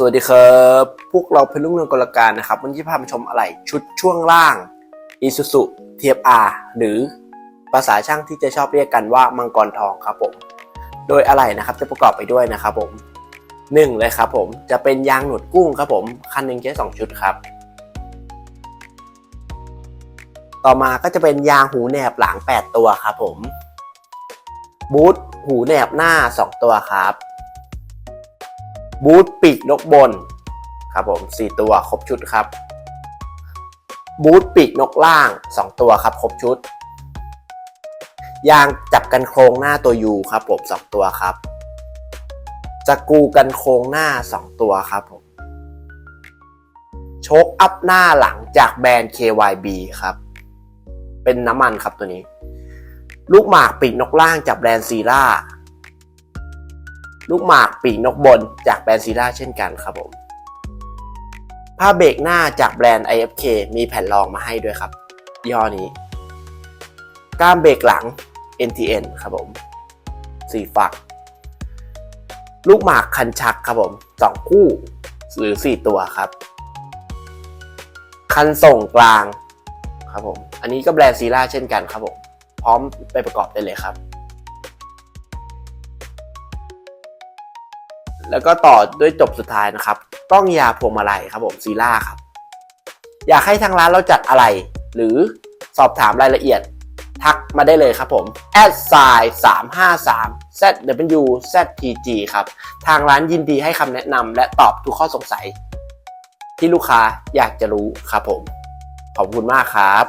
สวัสดีครับ พวกเราเป็นลูกเรือนกลการนะครับ วันนี้พามาชมอะไรชุดช่วงล่าง Isuzu TFR หรือภาษาช่างที่จะชอบเรียกกันว่ามังกรทองครับผม โดยอะไรนะครับจะประกอบไปด้วยนะครับผมหนึ่งเลยครับผมจะเป็นยางหนวดกุ้งครับผม คันหนึ่งใช้สองชุดครับ ต่อมาก็จะเป็นยางหูแหนบหลัง 8 ตัวครับผม บูทหูแหนบหน้า 2 ตัวครับ บูทปีกนกบนครับผม4ตัวครบชุดครับ บูทปีกนกล่าง 2 ตัวครับครบชุด ยางจับกันโครงหน้าตัว U ครับผม2ตัวครับจักรูกันโครงหน้า 2 ตัวครับผมโชคอัพหน้าหลังจากแบรนด์ KYB ครับ เป็นน้ำมันครับตัวนี้ ลูกหมากปีกนกล่างจากแบรนด์ซีร่า ลูกหมากปีกนกบนจากแบรนด์ซีร่าเช่นกันครับผมผ้าเบรกหน้าจากแบรนด์ IFK มีแผ่นรองมาให้ด้วยครับยี่ห้อนี้ ก้ามเบรกหลัง NTN ครับผมสีฝัก ลูกหมากคันชักครับผมสองคู่หรือสี่ตัวครับ คันส่งกลางครับผม อันนี้ก็แบรนด์ซีร่าเช่นกันครับผม พร้อมไปประกอบได้เลยครับ แล้วก็ต่อด้วยจบสุดท้ายนะครับกล้องยาพวงมาลัยครับผมซีล่าครับ อยากให้ทางร้านเราจัดอะไร หรือสอบถามรายละเอียด ทักมาได้เลยครับผม a d s i 353 zw ztg ครับ ทางร้านยินดีให้คำแนะนำและตอบทุกข้อสงสัย ที่ลูกค้าอยากจะรู้ครับผม ขอบคุณมากครับ